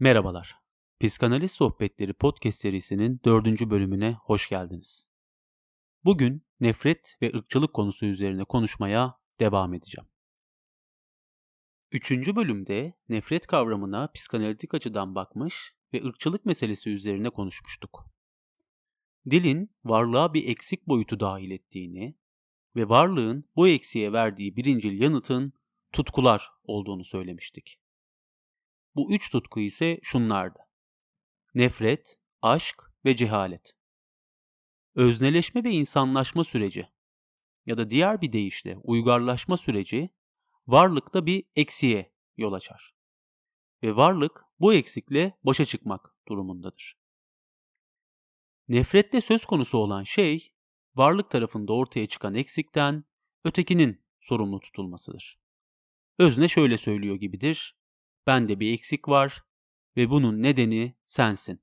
Merhabalar. Psikanaliz Sohbetleri podcast serisinin dördüncü bölümüne hoş geldiniz. Bugün nefret ve ırkçılık konusu üzerine konuşmaya devam edeceğim. Üçüncü bölümde nefret kavramına psikanalitik açıdan bakmış ve ırkçılık meselesi üzerine konuşmuştuk. Dilin varlığa bir eksik boyutu dahil ettiğini ve varlığın bu eksiğe verdiği birincil yanıtın tutkular olduğunu söylemiştik. Bu üç tutku ise şunlardı. Nefret, aşk ve cehalet. Özneleşme ve insanlaşma süreci ya da diğer bir deyişle uygarlaşma süreci varlıkta bir eksiğe yol açar. Ve varlık bu eksikle başa çıkmak durumundadır. Nefrette söz konusu olan şey, varlık tarafında ortaya çıkan eksikten ötekinin sorumlu tutulmasıdır. Özne şöyle söylüyor gibidir. Bende bir eksik var ve bunun nedeni sensin.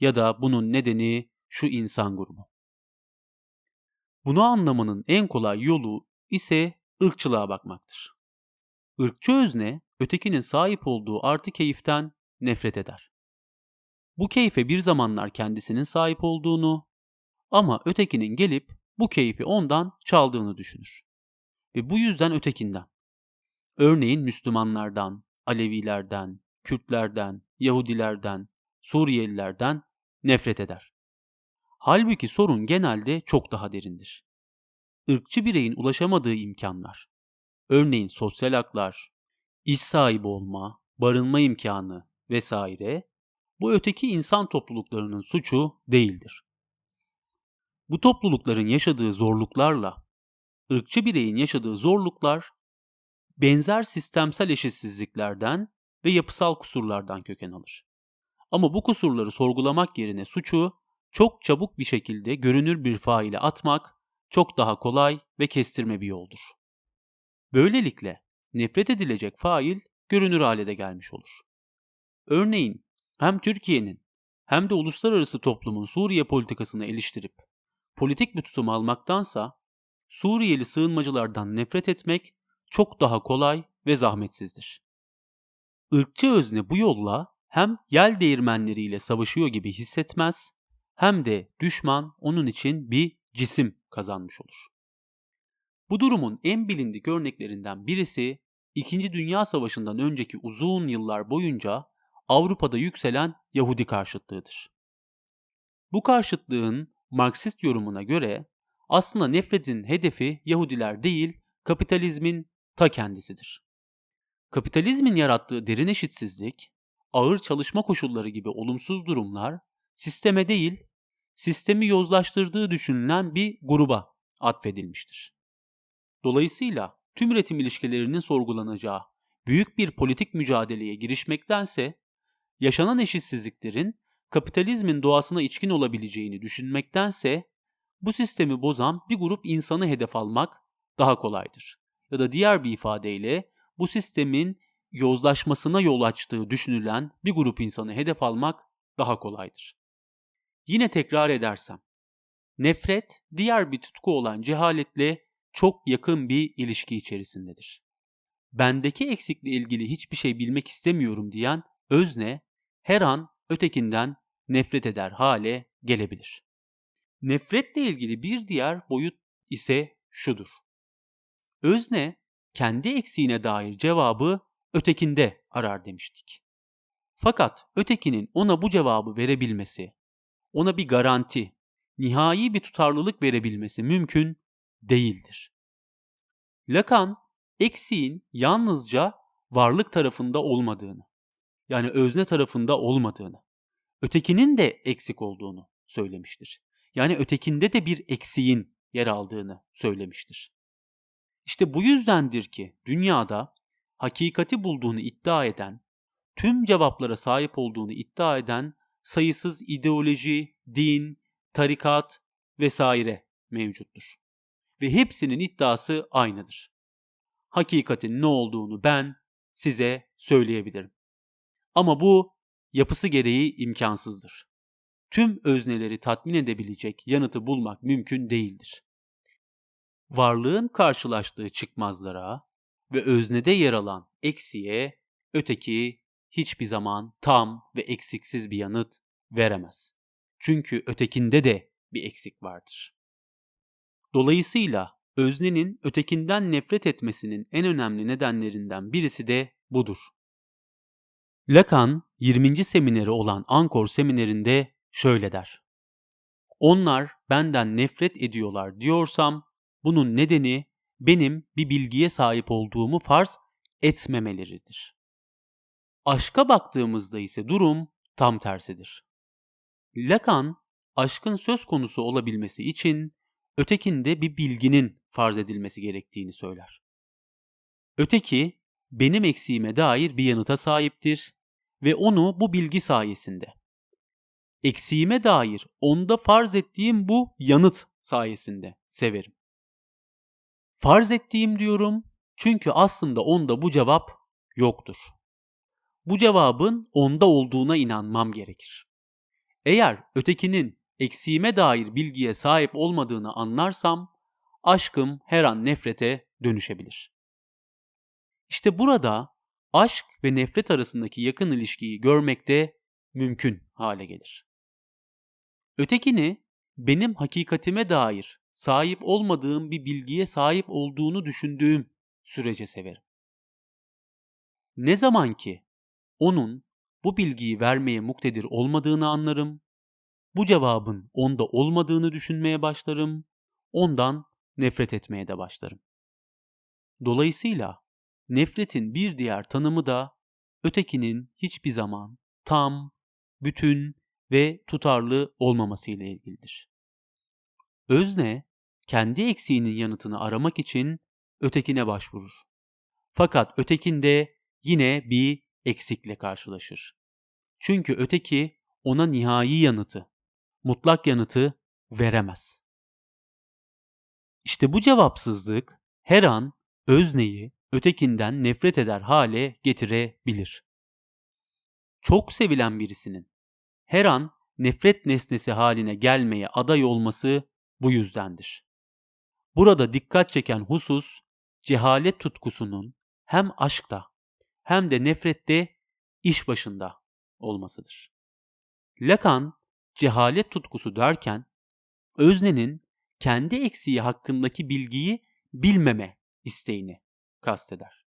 Ya da bunun nedeni şu insan grubu. Bunu anlamanın en kolay yolu ise ırkçılığa bakmaktır. Irkçı özne, ötekinin sahip olduğu artı keyiften nefret eder. Bu keyfe bir zamanlar kendisinin sahip olduğunu ama ötekinin gelip bu keyfi ondan çaldığını düşünür. Ve bu yüzden ötekinden. Örneğin Müslümanlardan, Alevilerden, Kürtlerden, Yahudilerden, Suriyelilerden nefret eder. Halbuki sorun genelde çok daha derindir. Irkçı bireyin ulaşamadığı imkanlar, örneğin sosyal haklar, iş sahibi olma, barınma imkanı vesaire, bu öteki insan topluluklarının suçu değildir. Bu toplulukların yaşadığı zorluklarla, ırkçı bireyin yaşadığı zorluklar benzer sistemsel eşitsizliklerden ve yapısal kusurlardan köken alır. Ama bu kusurları sorgulamak yerine suçu çok çabuk bir şekilde görünür bir faile atmak çok daha kolay ve kestirme bir yoldur. Böylelikle nefret edilecek fail görünür hale de gelmiş olur. Örneğin hem Türkiye'nin hem de uluslararası toplumun Suriye politikasını eleştirip politik bir tutum almaktansa Suriyeli sığınmacılardan nefret etmek çok daha kolay ve zahmetsizdir. Irkçı özne bu yolla hem yel değirmenleriyle savaşıyor gibi hissetmez hem de düşman onun için bir cisim kazanmış olur. Bu durumun en bilindik örneklerinden birisi İkinci Dünya Savaşı'ndan önceki uzun yıllar boyunca Avrupa'da yükselen Yahudi karşıtlığıdır. Bu karşıtlığın Marksist yorumuna göre aslında nefretin hedefi Yahudiler değil, kapitalizmin ta kendisidir. Kapitalizmin yarattığı derin eşitsizlik, ağır çalışma koşulları gibi olumsuz durumlar sisteme değil, sistemi yozlaştırdığı düşünülen bir gruba atfedilmiştir. Dolayısıyla tüm üretim ilişkilerinin sorgulanacağı büyük bir politik mücadeleye girişmektense yaşanan eşitsizliklerin kapitalizmin doğasına içkin olabileceğini düşünmektense bu sistemi bozan bir grup insanı hedef almak daha kolaydır ya da diğer bir ifadeyle bu sistemin yozlaşmasına yol açtığı düşünülen bir grup insanı hedef almak daha kolaydır. Yine tekrar edersem, nefret diğer bir tutku olan cehaletle çok yakın bir ilişki içerisindedir. Bendeki eksikle ilgili hiçbir şey bilmek istemiyorum diyen özne her an ötekinden nefret eder hale gelebilir. Nefretle ilgili bir diğer boyut ise şudur. Özne kendi eksiğine dair cevabı ötekinde arar demiştik. Fakat ötekinin ona bu cevabı verebilmesi, ona bir garanti, nihai bir tutarlılık verebilmesi mümkün değildir. Lacan, eksiğin yalnızca varlık tarafında olmadığını, yani özne tarafında olmadığını, ötekinin de eksik olduğunu söylemiştir. Yani ötekinde de bir eksiğin yer aldığını söylemiştir. İşte bu yüzdendir ki dünyada hakikati bulduğunu iddia eden, tüm cevaplara sahip olduğunu iddia eden sayısız ideoloji, din, tarikat vesaire mevcuttur. Ve hepsinin iddiası aynıdır. Hakikatin ne olduğunu ben size söyleyebilirim. Ama bu yapısı gereği imkansızdır. Tüm özneleri tatmin edebilecek yanıtı bulmak mümkün değildir varlığın karşılaştığı çıkmazlara ve öznede yer alan eksiğe öteki hiçbir zaman tam ve eksiksiz bir yanıt veremez. Çünkü ötekinde de bir eksik vardır. Dolayısıyla öznenin ötekinden nefret etmesinin en önemli nedenlerinden birisi de budur. Lacan 20. semineri olan Ankor seminerinde şöyle der. Onlar benden nefret ediyorlar diyorsam bunun nedeni benim bir bilgiye sahip olduğumu farz etmemeleridir. Aşka baktığımızda ise durum tam tersidir. Lacan, aşkın söz konusu olabilmesi için ötekinde bir bilginin farz edilmesi gerektiğini söyler. Öteki, benim eksiğime dair bir yanıta sahiptir ve onu bu bilgi sayesinde, eksiğime dair onda farz ettiğim bu yanıt sayesinde severim. Farz ettiğim diyorum çünkü aslında onda bu cevap yoktur. Bu cevabın onda olduğuna inanmam gerekir. Eğer ötekinin eksiğime dair bilgiye sahip olmadığını anlarsam aşkım her an nefrete dönüşebilir. İşte burada aşk ve nefret arasındaki yakın ilişkiyi görmekte mümkün hale gelir. Ötekini benim hakikatime dair sahip olmadığım bir bilgiye sahip olduğunu düşündüğüm sürece severim. Ne zaman ki onun bu bilgiyi vermeye muktedir olmadığını anlarım, bu cevabın onda olmadığını düşünmeye başlarım, ondan nefret etmeye de başlarım. Dolayısıyla nefretin bir diğer tanımı da ötekinin hiçbir zaman tam, bütün ve tutarlı olmaması ile ilgilidir. Özne, kendi eksiğinin yanıtını aramak için ötekine başvurur. Fakat ötekinde yine bir eksikle karşılaşır. Çünkü öteki ona nihai yanıtı, mutlak yanıtı veremez. İşte bu cevapsızlık her an özneyi ötekinden nefret eder hale getirebilir. Çok sevilen birisinin her an nefret nesnesi haline gelmeye aday olması bu yüzdendir. Burada dikkat çeken husus cehalet tutkusunun hem aşkta hem de nefrette iş başında olmasıdır. Lacan cehalet tutkusu derken öznenin kendi eksiği hakkındaki bilgiyi bilmeme isteğini kasteder.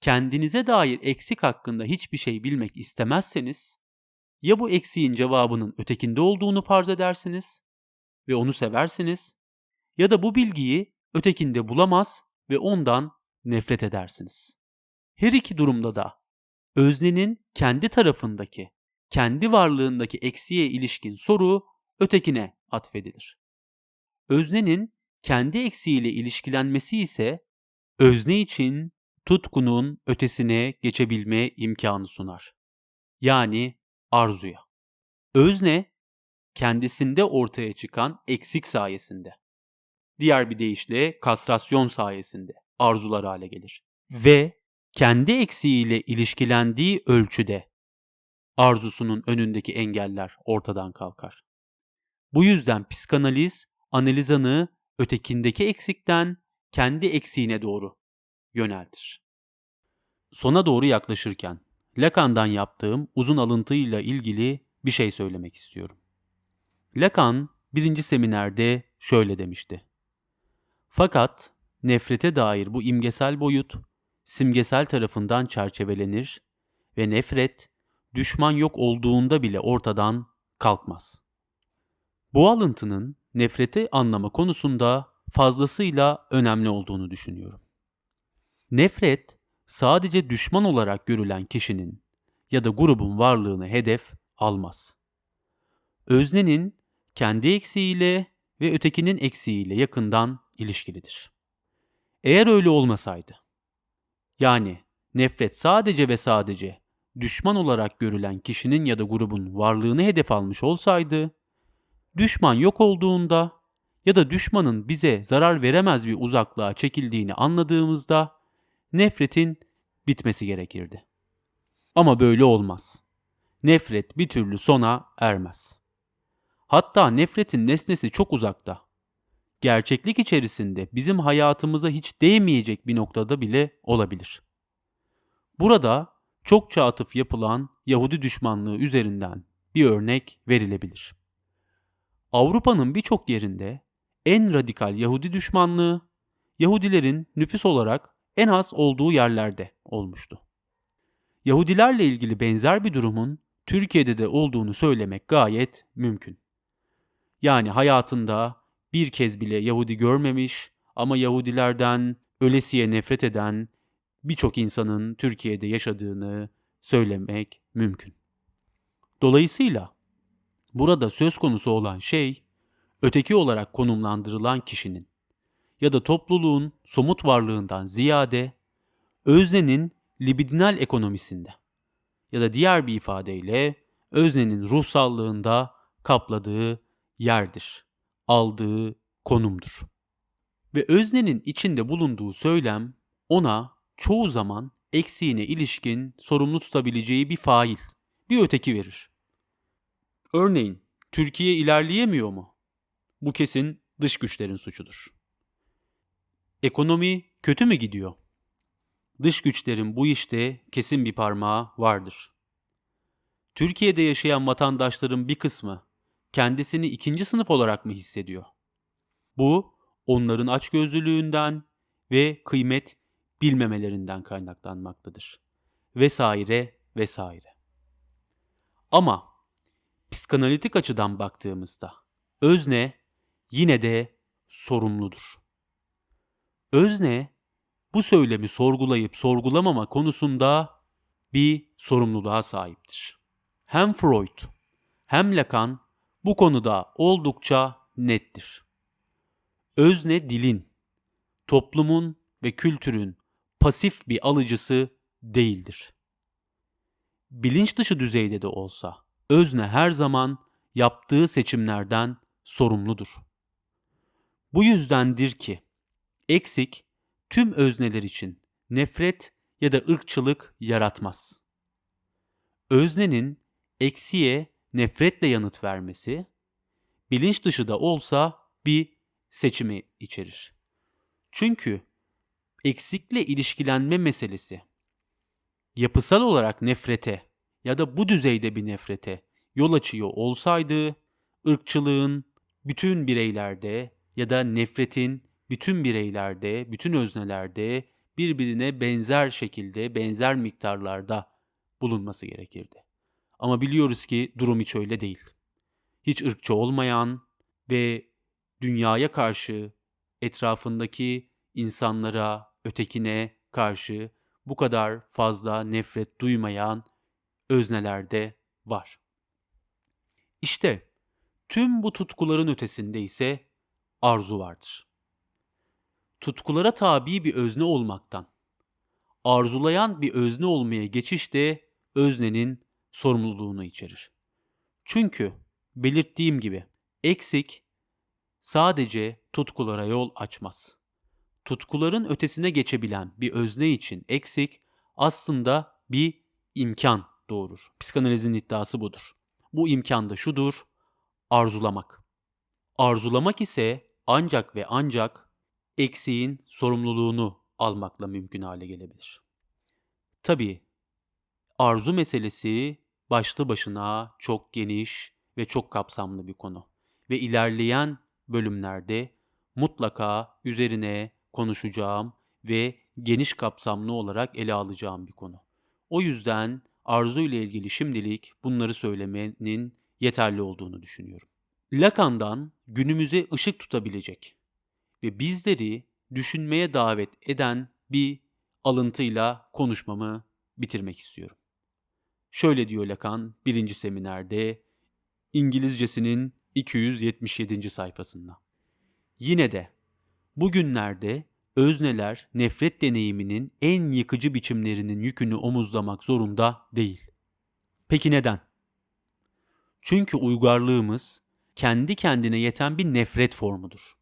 Kendinize dair eksik hakkında hiçbir şey bilmek istemezseniz ya bu eksiğin cevabının ötekinde olduğunu farz edersiniz ve onu seversiniz ya da bu bilgiyi ötekinde bulamaz ve ondan nefret edersiniz. Her iki durumda da öznenin kendi tarafındaki, kendi varlığındaki eksiğe ilişkin soru ötekine atfedilir. Öznenin kendi eksiğiyle ilişkilenmesi ise özne için tutkunun ötesine geçebilme imkanı sunar. Yani arzuya. Özne kendisinde ortaya çıkan eksik sayesinde. Diğer bir deyişle kastrasyon sayesinde arzular hale gelir. Ve kendi eksiğiyle ilişkilendiği ölçüde arzusunun önündeki engeller ortadan kalkar. Bu yüzden psikanaliz analizanı ötekindeki eksikten kendi eksiğine doğru yöneltir. Sona doğru yaklaşırken Lacan'dan yaptığım uzun alıntıyla ilgili bir şey söylemek istiyorum. Lacan birinci seminerde şöyle demişti. Fakat nefrete dair bu imgesel boyut simgesel tarafından çerçevelenir ve nefret düşman yok olduğunda bile ortadan kalkmaz. Bu alıntının nefreti anlama konusunda fazlasıyla önemli olduğunu düşünüyorum. Nefret sadece düşman olarak görülen kişinin ya da grubun varlığını hedef almaz. Öznenin kendi eksiğiyle ve ötekinin eksiğiyle yakından ilişkilidir. Eğer öyle olmasaydı, yani nefret sadece ve sadece düşman olarak görülen kişinin ya da grubun varlığını hedef almış olsaydı, düşman yok olduğunda ya da düşmanın bize zarar veremez bir uzaklığa çekildiğini anladığımızda nefretin bitmesi gerekirdi. Ama böyle olmaz. Nefret bir türlü sona ermez. Hatta nefretin nesnesi çok uzakta. Gerçeklik içerisinde bizim hayatımıza hiç değmeyecek bir noktada bile olabilir. Burada çokça atıf yapılan Yahudi düşmanlığı üzerinden bir örnek verilebilir. Avrupa'nın birçok yerinde en radikal Yahudi düşmanlığı Yahudilerin nüfus olarak en az olduğu yerlerde olmuştu. Yahudilerle ilgili benzer bir durumun Türkiye'de de olduğunu söylemek gayet mümkün. Yani hayatında bir kez bile Yahudi görmemiş ama Yahudilerden ölesiye nefret eden birçok insanın Türkiye'de yaşadığını söylemek mümkün. Dolayısıyla burada söz konusu olan şey öteki olarak konumlandırılan kişinin ya da topluluğun somut varlığından ziyade öznenin libidinal ekonomisinde ya da diğer bir ifadeyle öznenin ruhsallığında kapladığı yerdir, aldığı konumdur. Ve öznenin içinde bulunduğu söylem ona çoğu zaman eksiğine ilişkin sorumlu tutabileceği bir fail, bir öteki verir. Örneğin Türkiye ilerleyemiyor mu? Bu kesin dış güçlerin suçudur. Ekonomi kötü mü gidiyor? Dış güçlerin bu işte kesin bir parmağı vardır. Türkiye'de yaşayan vatandaşların bir kısmı kendisini ikinci sınıf olarak mı hissediyor? Bu onların açgözlülüğünden ve kıymet bilmemelerinden kaynaklanmaktadır. Vesaire vesaire. Ama psikanalitik açıdan baktığımızda özne yine de sorumludur. Özne bu söylemi sorgulayıp sorgulamama konusunda bir sorumluluğa sahiptir. Hem Freud hem Lacan bu konuda oldukça nettir. Özne dilin, toplumun ve kültürün pasif bir alıcısı değildir. Bilinç dışı düzeyde de olsa özne her zaman yaptığı seçimlerden sorumludur. Bu yüzdendir ki eksik tüm özneler için nefret ya da ırkçılık yaratmaz. Öznenin eksiye nefretle yanıt vermesi, bilinç dışı da olsa bir seçimi içerir. Çünkü eksikle ilişkilenme meselesi yapısal olarak nefrete ya da bu düzeyde bir nefrete yol açıyor olsaydı ırkçılığın bütün bireylerde ya da nefretin bütün bireylerde, bütün öznelerde birbirine benzer şekilde, benzer miktarlarda bulunması gerekirdi. Ama biliyoruz ki durum hiç öyle değil. Hiç ırkçı olmayan ve dünyaya karşı, etrafındaki insanlara, ötekine karşı bu kadar fazla nefret duymayan öznelerde var. İşte tüm bu tutkuların ötesinde ise arzu vardır tutkulara tabi bir özne olmaktan, arzulayan bir özne olmaya geçiş de öznenin sorumluluğunu içerir. Çünkü belirttiğim gibi eksik sadece tutkulara yol açmaz. Tutkuların ötesine geçebilen bir özne için eksik aslında bir imkan doğurur. Psikanalizin iddiası budur. Bu imkan da şudur, arzulamak. Arzulamak ise ancak ve ancak eksiğin sorumluluğunu almakla mümkün hale gelebilir. Tabii arzu meselesi başlı başına çok geniş ve çok kapsamlı bir konu ve ilerleyen bölümlerde mutlaka üzerine konuşacağım ve geniş kapsamlı olarak ele alacağım bir konu. O yüzden arzu ile ilgili şimdilik bunları söylemenin yeterli olduğunu düşünüyorum. Lacan'dan günümüze ışık tutabilecek ve bizleri düşünmeye davet eden bir alıntıyla konuşmamı bitirmek istiyorum. Şöyle diyor Lacan birinci seminerde İngilizcesinin 277. sayfasında. Yine de bugünlerde özneler nefret deneyiminin en yıkıcı biçimlerinin yükünü omuzlamak zorunda değil. Peki neden? Çünkü uygarlığımız kendi kendine yeten bir nefret formudur.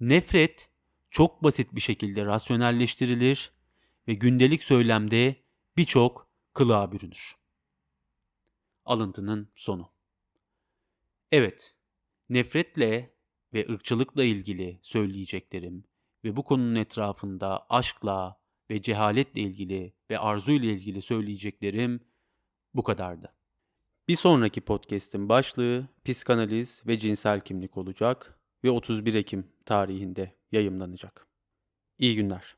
Nefret çok basit bir şekilde rasyonelleştirilir ve gündelik söylemde birçok kılığa bürünür. Alıntının sonu. Evet, nefretle ve ırkçılıkla ilgili söyleyeceklerim ve bu konunun etrafında aşkla ve cehaletle ilgili ve arzu ile ilgili söyleyeceklerim bu kadardı. Bir sonraki podcast'in başlığı psikanaliz ve cinsel kimlik olacak ve 31 Ekim tarihinde yayımlanacak. İyi günler.